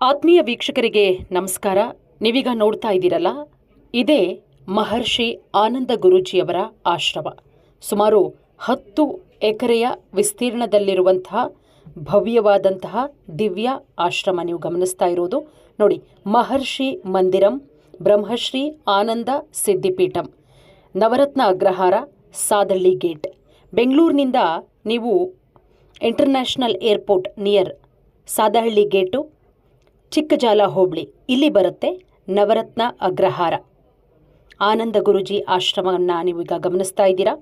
ಆತ್ಮೀಯ ವೀಕ್ಷಕರಿಗೆ ನಮಸ್ಕಾರ. ನೀವೀಗ ನೋಡ್ತಾ ಇದ್ದೀರಲ್ಲ, ಇದೇ ಮಹರ್ಷಿ ಆನಂದ ಗುರೂಜಿಯವರ ಆಶ್ರಮ. ಸುಮಾರು ಹತ್ತು ಎಕರೆಯ ವಿಸ್ತೀರ್ಣದಲ್ಲಿರುವಂತಹ ಭವ್ಯವಾದಂತಹ ದಿವ್ಯ ಆಶ್ರಮ ನೀವು ಗಮನಿಸ್ತಾ ಇರೋದು. ನೋಡಿ, ಮಹರ್ಷಿ ಮಂದಿರಂ, ಬ್ರಹ್ಮಶ್ರೀ ಆನಂದ ಸಿದ್ಧಿಪೀಠಂ, ನವರತ್ನ ಅಗ್ರಹಾರ ಸಾದಳ್ಳಿ ಗೇಟ್. ಬೆಂಗಳೂರಿನಿಂದ ನೀವು international airport near Sadahalli gate Chikkajala ಹೋಬಳಿ. ಇಲ್ಲಿ ಬರುತ್ತೆ ನವರತ್ನ ಅಗ್ರಹಾರ. ಆನಂದ ಗುರುಜಿ ಆಶ್ರಮವನ್ನು ನೀವು ಈಗ ಗಮನಿಸ್ತಾ ಇದ್ದೀರಾ?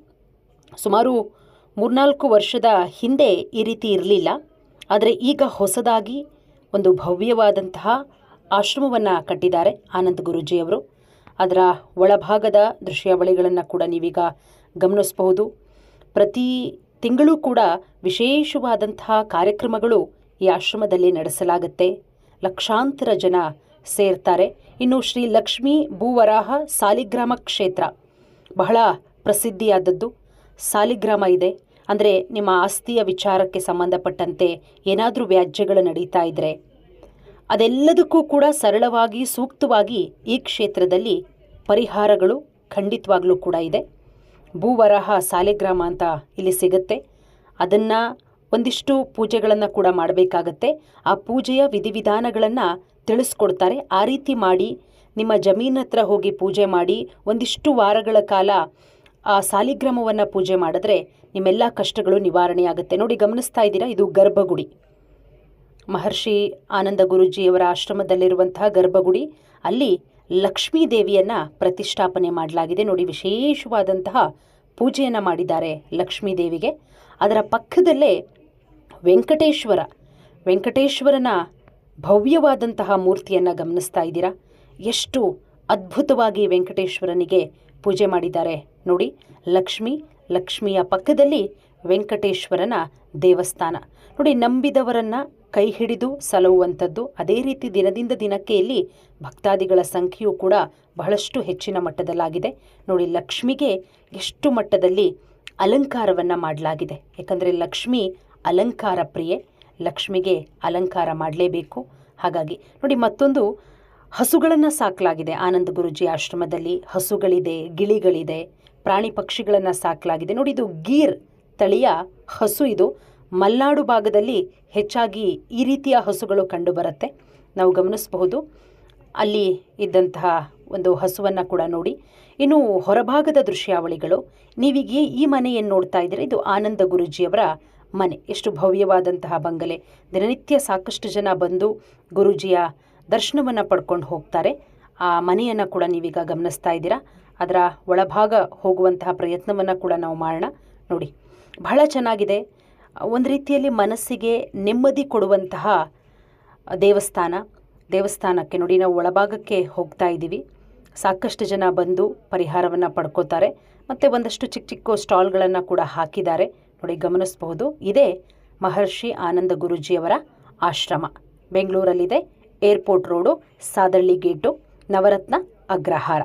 ಸುಮಾರು ಮೂರ್ನಾಲ್ಕು ವರ್ಷದ ಹಿಂದೆ ಈ ರೀತಿ ಇರಲಿಲ್ಲ. ಆದರೆ ಈಗ ಹೊಸದಾಗಿ ಒಂದು ಭವ್ಯವಾದಂತಹ ಆಶ್ರಮವನ್ನು ಕಟ್ಟಿದ್ದಾರೆ ಆನಂದ ಗುರುಜಿಯವರು ಅದರ ಒಳಭಾಗದ ದೃಶ್ಯಾವಳಿಗಳನ್ನು ಕೂಡ ನೀವೀಗ ಗಮನಿಸಬಹುದು. ಪ್ರತಿ ತಿಂಗಳೂ ಕೂಡ ವಿಶೇಷವಾದಂತಹ ಕಾರ್ಯಕ್ರಮಗಳು ಈ ಆಶ್ರಮದಲ್ಲಿ ನಡೆಸಲಾಗುತ್ತೆ. ಲಕ್ಷಾಂತರ ಜನ ಸೇರ್ತಾರೆ. ಇನ್ನು ಶ್ರೀ ಲಕ್ಷ್ಮೀ ಭೂವರಾಹ ಸಾಲಿಗ್ರಾಮ ಕ್ಷೇತ್ರ. ಬಹಳ ಪ್ರಸಿದ್ಧಿಯಾದದ್ದು ಸಾಲಿಗ್ರಾಮ ಇದೆ. ಅಂದರೆ ನಿಮ್ಮ ಆಸ್ತಿಯ ವಿಚಾರಕ್ಕೆ ಸಂಬಂಧಪಟ್ಟಂತೆ ಏನಾದರೂ ವ್ಯಾಜ್ಯಗಳು ನಡೀತಾ ಇದ್ದರೆ ಅದೆಲ್ಲದಕ್ಕೂ ಕೂಡ ಸರಳವಾಗಿ, ಸೂಕ್ತವಾಗಿ ಈ ಕ್ಷೇತ್ರದಲ್ಲಿ ಪರಿಹಾರಗಳು ಖಂಡಿತವಾಗ್ಲೂ ಕೂಡ ಇದೆ. ಭೂವರಾಹ ಸಾಲಿಗ್ರಾಮ ಅಂತ ಇಲ್ಲಿ ಸಿಗುತ್ತೆ. ಅದನ್ನು ಒಂದಿಷ್ಟು ಪೂಜೆಗಳನ್ನು ಕೂಡ ಮಾಡಬೇಕಾಗತ್ತೆ. ಆ ಪೂಜೆಯ ವಿಧಿವಿಧಾನಗಳನ್ನು ತಿಳಿಸ್ಕೊಡ್ತಾರೆ. ಆ ರೀತಿ ಮಾಡಿ ನಿಮ್ಮ ಜಮೀನ್ ಹತ್ರ ಹೋಗಿ ಪೂಜೆ ಮಾಡಿ ಒಂದಿಷ್ಟು ವಾರಗಳ ಕಾಲ ಆ ಸಾಲಿಗ್ರಾಮವನ್ನು ಪೂಜೆ ಮಾಡಿದ್ರೆ ನಿಮ್ಮೆಲ್ಲ ಕಷ್ಟಗಳು ನಿವಾರಣೆಯಾಗುತ್ತೆ. ನೋಡಿ, ಗಮನಿಸ್ತಾ ಇದ್ದೀರಾ? ಇದು ಗರ್ಭಗುಡಿ. ಮಹರ್ಷಿ ಆನಂದ ಗುರುಜಿಯವರ ಆಶ್ರಮದಲ್ಲಿರುವಂತಹ ಗರ್ಭಗುಡಿ. ಅಲ್ಲಿ ಲಕ್ಷ್ಮೀ ದೇವಿಯನ್ನು ಪ್ರತಿಷ್ಠಾಪನೆ ಮಾಡಲಾಗಿದೆ. ನೋಡಿ, ವಿಶೇಷವಾದಂತಹ ಪೂಜೆಯನ್ನು ಮಾಡಿದ್ದಾರೆ ಲಕ್ಷ್ಮೀ ದೇವಿಗೆ. ಅದರ ಪಕ್ಕದಲ್ಲೇ ವೆಂಕಟೇಶ್ವರ. ವೆಂಕಟೇಶ್ವರನ ಭವ್ಯವಾದಂತಹ ಮೂರ್ತಿಯನ್ನು ಗಮನಿಸ್ತಾ ಇದ್ದೀರಾ? ಎಷ್ಟು ಅದ್ಭುತವಾಗಿ ವೆಂಕಟೇಶ್ವರನಿಗೆ ಪೂಜೆ ಮಾಡಿದ್ದಾರೆ. ನೋಡಿ, ಲಕ್ಷ್ಮಿ, ಲಕ್ಷ್ಮಿಯ ಪಕ್ಕದಲ್ಲಿ ವೆಂಕಟೇಶ್ವರನ ದೇವಸ್ಥಾನ. ನೋಡಿ, ನಂಬಿದವರನ್ನು ಕೈ ಹಿಡಿದು ಸಲಹುವಂಥದ್ದು, ಅದೇ ರೀತಿ ದಿನದಿಂದ ದಿನಕ್ಕೆ ಇಲ್ಲಿ ಭಕ್ತಾದಿಗಳ ಸಂಖ್ಯೆಯೂ ಕೂಡ ಬಹಳಷ್ಟು ಹೆಚ್ಚಿನ ಮಟ್ಟದಲ್ಲಾಗಿದೆ. ನೋಡಿ, ಲಕ್ಷ್ಮಿಗೆ ಎಷ್ಟು ಮಟ್ಟದಲ್ಲಿ ಅಲಂಕಾರವನ್ನು ಮಾಡಲಾಗಿದೆ. ಯಾಕಂದರೆ ಲಕ್ಷ್ಮಿ ಅಲಂಕಾರ ಪ್ರಿಯೆ, ಲಕ್ಷ್ಮಿಗೆ ಅಲಂಕಾರ ಮಾಡಲೇಬೇಕು. ಹಾಗಾಗಿ ನೋಡಿ ಮತ್ತೊಂದು ಹಸುಗಳನ್ನು ಸಾಕಲಾಗಿದೆ. ಆನಂದ ಗುರುಜಿ ಆಶ್ರಮದಲ್ಲಿ ಹಸುಗಳಿದೆ, ಗಿಳಿಗಳಿದೆ, ಪ್ರಾಣಿ ಪಕ್ಷಿಗಳನ್ನು ಸಾಕಲಾಗಿದೆ. ನೋಡಿ ಇದು ಗೀರ್ ತಳಿಯ ಹಸು ಇದು. ಮಲ್ನಾಡು ಭಾಗದಲ್ಲಿ ಹೆಚ್ಚಾಗಿ ಈ ರೀತಿಯ ಹಸುಗಳು ಕಂಡುಬರುತ್ತೆ. ನಾವು ಗಮನಿಸಬಹುದು. ಅಲ್ಲಿ ಇದ್ದಂತಹ ಒಂದು ಹಸುವನ್ನು ಕೂಡ ನೋಡಿ. ಇನ್ನು ಹೊರಭಾಗದ ದೃಶ್ಯಾವಳಿಗಳು. ನೀವೀಗ ಈ ಮನೆಯನ್ನು ನೋಡ್ತಾ ಇದ್ದೀರಾ? ಇದು ಆನಂದ ಗುರುಜಿಯವರ ಮನೆ. ಎಷ್ಟು ಭವ್ಯವಾದಂತಹ ಬಂಗಲೆ. ದಿನನಿತ್ಯ ಸಾಕಷ್ಟು ಜನ ಬಂದು ಗುರುಜಿಯ ದರ್ಶನವನ್ನು ಪಡ್ಕೊಂಡು ಹೋಗ್ತಾರೆ. ಆ ಮನೆಯನ್ನು ಕೂಡ ನೀವೀಗ ಗಮನಿಸ್ತಾ ಇದ್ದೀರಾ. ಅದರ ಒಳಭಾಗ ಹೋಗುವಂತಹ ಪ್ರಯತ್ನವನ್ನು ಕೂಡ ನಾವು ಮಾಡೋಣ. ನೋಡಿ, ಬಹಳ ಚೆನ್ನಾಗಿದೆ. ಒಂದು ರೀತಿಯಲ್ಲಿ ಮನಸ್ಸಿಗೆ ನೆಮ್ಮದಿ ಕೊಡುವಂತಹ ದೇವಸ್ಥಾನ. ದೇವಸ್ಥಾನಕ್ಕೆ ನೋಡಿ, ನಾವು ಒಳಭಾಗಕ್ಕೆ ಹೋಗ್ತಾ ಇದ್ದೀವಿ. ಸಾಕಷ್ಟು ಜನ ಬಂದು ಪರಿಹಾರವನ್ನು ಪಡ್ಕೋತಾರೆ. ಮತ್ತು ಒಂದಷ್ಟು ಚಿಕ್ಕ ಚಿಕ್ಕ ಸ್ಟಾಲ್ಗಳನ್ನು ಕೂಡ ಹಾಕಿದ್ದಾರೆ. ನೋಡಿ ಗಮನಿಸಬಹುದು. ಇದೇ ಮಹರ್ಷಿ ಆನಂದ ಗುರೂಜಿಯವರ ಆಶ್ರಮ. ಬೆಂಗಳೂರಲ್ಲಿದೆ. Airport road Sadahalli gate Navaratna Agrahara.